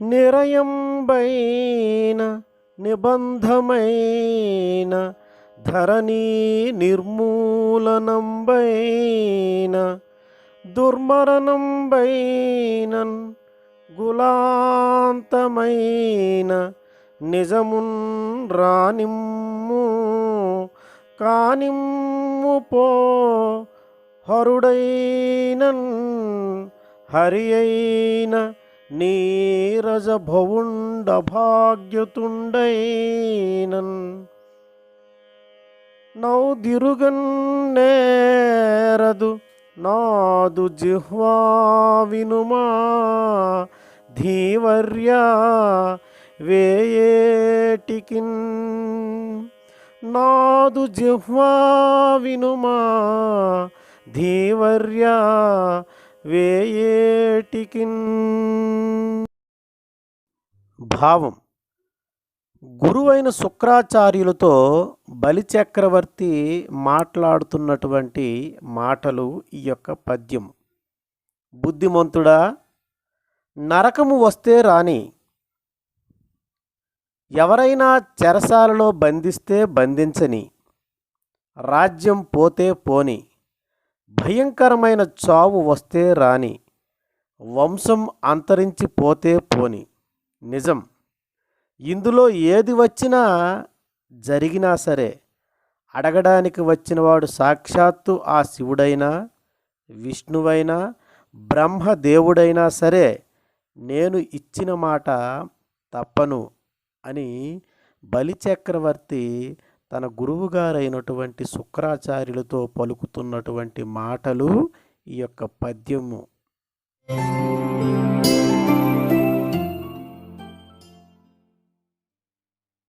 నిరయంబైన నిబంధమైన ధరణీ నిర్మూలనంబైన దుర్మరణంబైనన్ గులాంతమైన నిజమున్ రానిమ్ము కానిమ్ము పో హరుడైనన్ హరి అయిన నీరజ భవుండ భాగ్యతుండైనన్ నౌదిరుగన్ నేరదు నాదు జిహ్వా వినుమా. ధీవర్యా వేయేటికిన్. నాదు జిహ్వా వినుమా. ధీవర్యా వేయేటికిన్. భావం. గురువైన శుక్రాచార్యులతో బలిచక్రవర్తి మాట్లాడుతున్నటువంటి మాటలు ఈ యొక్క పద్యం. బుద్ధిమంతుడా నరకము వస్తే రాని ఎవరైనా చెరసాలలో బంధిస్తే బంధించని రాజ్యం పోతే పోని భయంకరమైన చావు వస్తే రాని వంశం అంతరించిపోతే పోని. నిజం. ఇందులో ఏది వచ్చినా జరిగినా సరే అడగడానికి వచ్చినవాడు సాక్షాత్తు ఆ శివుడైనా విష్ణువైనా బ్రహ్మదేవుడైనా సరే నేను ఇచ్చిన మాట తప్పను అని బలిచక్రవర్తి తన గురువుగారైనటువంటి శుక్రాచార్యులతో పలుకుతున్నటువంటి మాటలు ఈ యొక్క పద్యము.